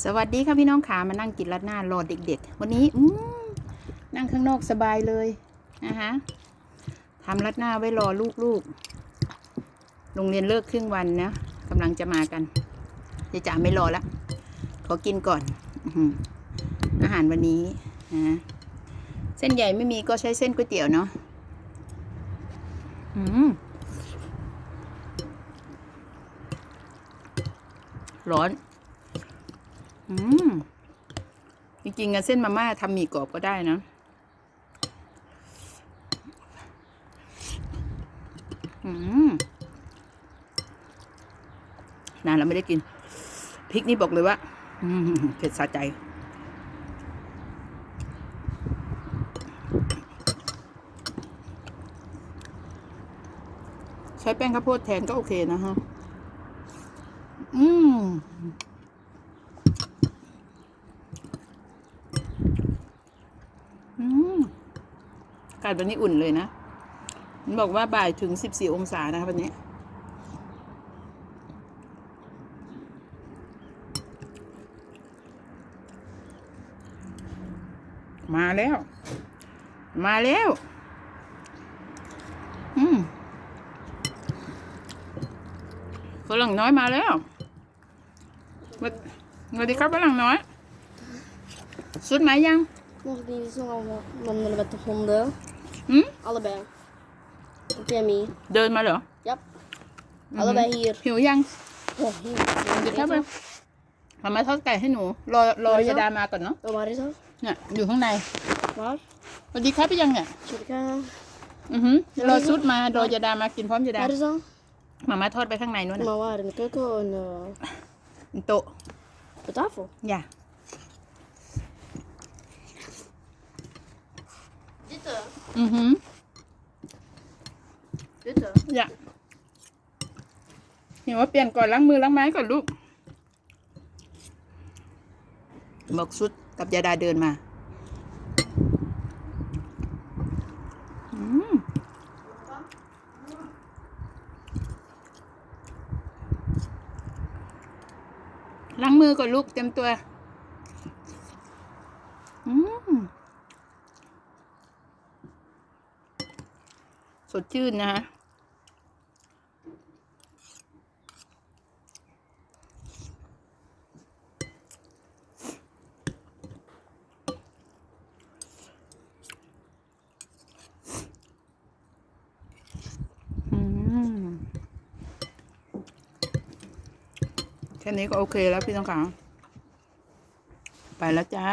สวัสดีค่ะพี่น้องขามานั่งกินรัดหน้ารอเด็กๆ วันนี้อืนั่งข้างนอกสบายเลยนะคะทำรัดหน้าไว้รอลูกๆโรงเรียนเลิกครึ่งวันนะกำลังจะมากันจะจ๋าไม่รอละขอกินก่อนอื้อหืออาหารวันนี้นะเส้นใหญ่ไม่มีก็ใช้เส้นก๋วยเตี๋ยวเนาะอืมร้อน อืมจริงๆอะเส้นมาม่าทำหมี่กรอบก็ได้นะ อืมนานแล้วไม่ได้กินพริกนี่บอกเลยว่าเผ็ดสะใจ ใช้แป้งข้าวโพดแทนก็โอเคนะฮะ อืม อืมอา กาศวันนี้อุ่นเลยนะ มันบอกว่าบ่ายถึงสิบสี่องศานะคะวันนี้ มาแล้ว มาแล้ว อืมฝรั่งน้อยมาแล้วสวัสดีครับฝรั่งน้อย สุดไหมยัง Nog die zo allemaal wandelen met de honden. หืม Allebei. Op Jamie. เดินมาเหรอ Ja. Allebei hier. หิวยัง Oh, hier. เดี๋ยวครับมาทำมาทอดไก่ให้หนู รอรอยาดามาก่อนเนาะ Oh, waar is dat? เนี่ยอยู่ข้างใน Waar? สวัสดีครับพี่ยังเนี่ย Circa. อือหือรอซุดมารอยาดามากินพร้อมยาดา Waar is dat? มามาทอดไปข้างในนู้นนะ Maar waar? In de keuken en uh, โต๊ะ op de tafel? อย่า Dit. อือหือ Dit. อย่าเห็นว่าเปลี่ยนก่อนล้างมือล้างไม้ก่อนลูกบอกซุดกับยาดาเดินมาอืมล้างมือก่อนลูกเต็มตัว อืม สดชื่นนะฮะอืมแค่นี้ก็โอเคแล้วพี่ต้องขาไปแล้วจ้า